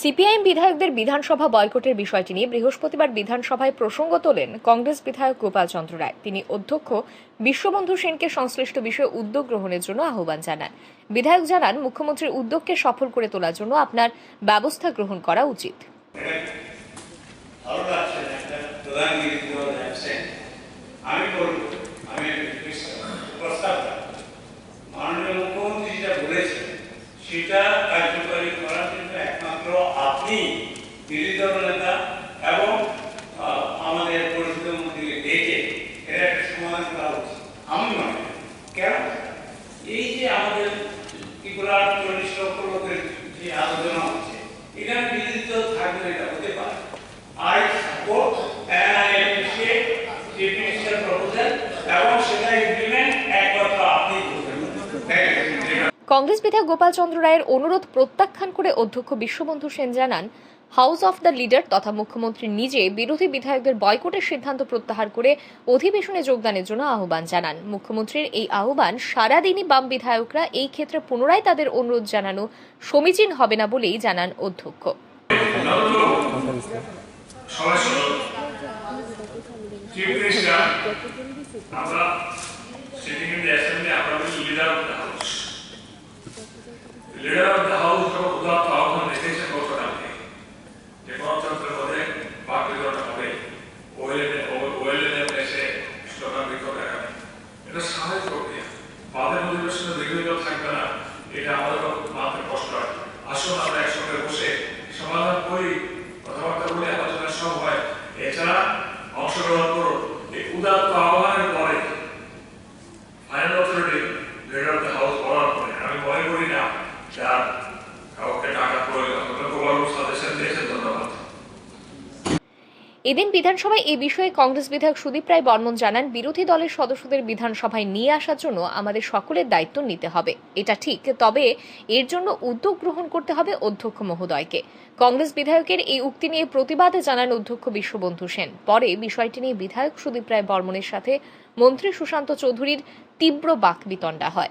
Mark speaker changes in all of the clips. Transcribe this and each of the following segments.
Speaker 1: CPIM বিধায়কদের বিধানসভা বয়কটের বিষয়টি নিয়ে বৃহস্পতিবার বিধানসভায় প্রসঙ্গ তোলেন কংগ্রেস বিধায়ক গোপাল চন্দ্র রায়। তিনি অধ্যক্ষ বিশ্ববন্ধু সেনকে সংশ্লিষ্ট বিষয়ে উদ্যোগ গ্রহণের জন্য আহ্বান জানান। বিধায়ক জানান মুখ্যমন্ত্রীর উদ্যোগকে সফল করে তোলার জন্য আপনার ব্যবস্থা গ্রহণ করা উচিত।
Speaker 2: ভালো একটা সমাধান করা উচিত আমি মনে করি কেন এই যে আমাদের ত্রিপুরা
Speaker 1: কংগ্রেস বিধায়ক গোপাল চন্দ্র রায়ের অনুরোধ প্রত্যাখ্যান করে অধ্যক্ষ বিশ্ববন্ধু সেন জানান, হাউস অফ দ্য লিডার তথা মুখ্যমন্ত্রী নিজে বিরোধী বিধায়কদের বয়কটের সিদ্ধান্ত প্রত্যাহার করে অধিবেশনে যোগদানের জন্য আহ্বান জানান। মুখ্যমন্ত্রীর এই আহ্বান সারাদিনই বাম বিধায়করা এই ক্ষেত্রে পুনরায় তাদের অনুরোধ জানানো সমীচীন হবে না বলেই জানান অধ্যক্ষ।
Speaker 3: আমরা সিটিং ইন দ্য অ্যাসেম্বলি আমরা বলি leader of the house leader of the house যখন উদাত্ত আহ্বান রেখেছেন গতকালকে যে গণতন্ত্রের মধ্যে বাক বিতরণ হবে ওয়েলএনে ওয়েলএনে এসে স্লোগান বিক্ষোভ দেখাবে এটা স্বাভাবিক প্রক্রিয়া অধিবেশনে বিরোধী দল থাকবে না এটা আমাদের মাত্র কষ্ট হয় আসুন আমরা
Speaker 1: এদিন বিধানসভায় এ বিষয়ে কংগ্রেস বিধায়ক সুদীপ রায় বর্মন জানান, বিরোধী দলের সদস্যদের বিধানসভায় নিয়ে আসার জন্য আমাদের সকলের দায়িত্ব নিতে হবে। এটা ঠিক, তবে এর জন্য উদ্যোগ গ্রহণ করতে হবে অধ্যক্ষ মহোদয়কে। কংগ্রেস বিধায়কের এই উক্তি নিয়ে প্রতিবাদ জানান অধ্যক্ষ বিশ্ববন্ধু সেন। পরে বিষয়টি নিয়ে বিধায়ক সুদীপ রায় বর্মনের সাথে মন্ত্রী সুশান্ত চৌধুরীর তীব্র বাকবিতণ্ডা হয়।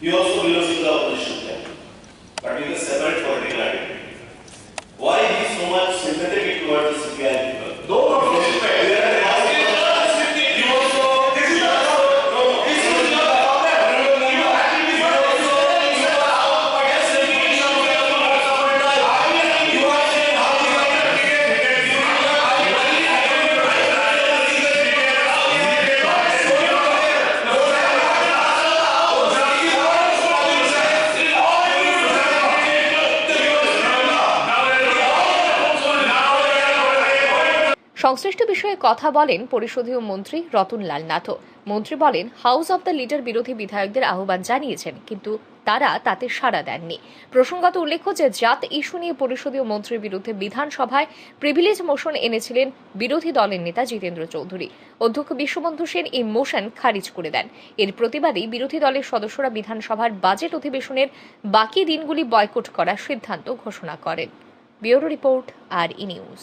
Speaker 4: You also will not see the operation plan. But you can separate
Speaker 1: সংশ্লিষ্ট বিষয়ে কথা বলেন পরিষদীয় মন্ত্রী রতনলাল নাথও। মন্ত্রী বলেন, হাউস অব দ্য লিডার বিরোধী বিধায়কদের আহ্বান জানিয়েছেন, কিন্তু তারা তাতে সাড়া দেননি। প্রসঙ্গত উল্লেখ্য যে, জাত ইস্যু নিয়ে পরিষদীয় মন্ত্রীর বিরুদ্ধে বিধানসভায় প্রিভিলেজ মোশন এনেছিলেন বিরোধী দলের নেতা জিতেন্দ্র চৌধুরী। অধ্যক্ষ বিশ্ববন্ধু সেন এই মোশন খারিজ করে দেন। এর প্রতিবাদে বিরোধী দলের সদস্যরা বিধানসভার বাজেট অধিবেশনের বাকি দিনগুলি বয়কট করার সিদ্ধান্ত ঘোষণা করেন। ব্যুরো রিপোর্ট, আর ই নিউজ।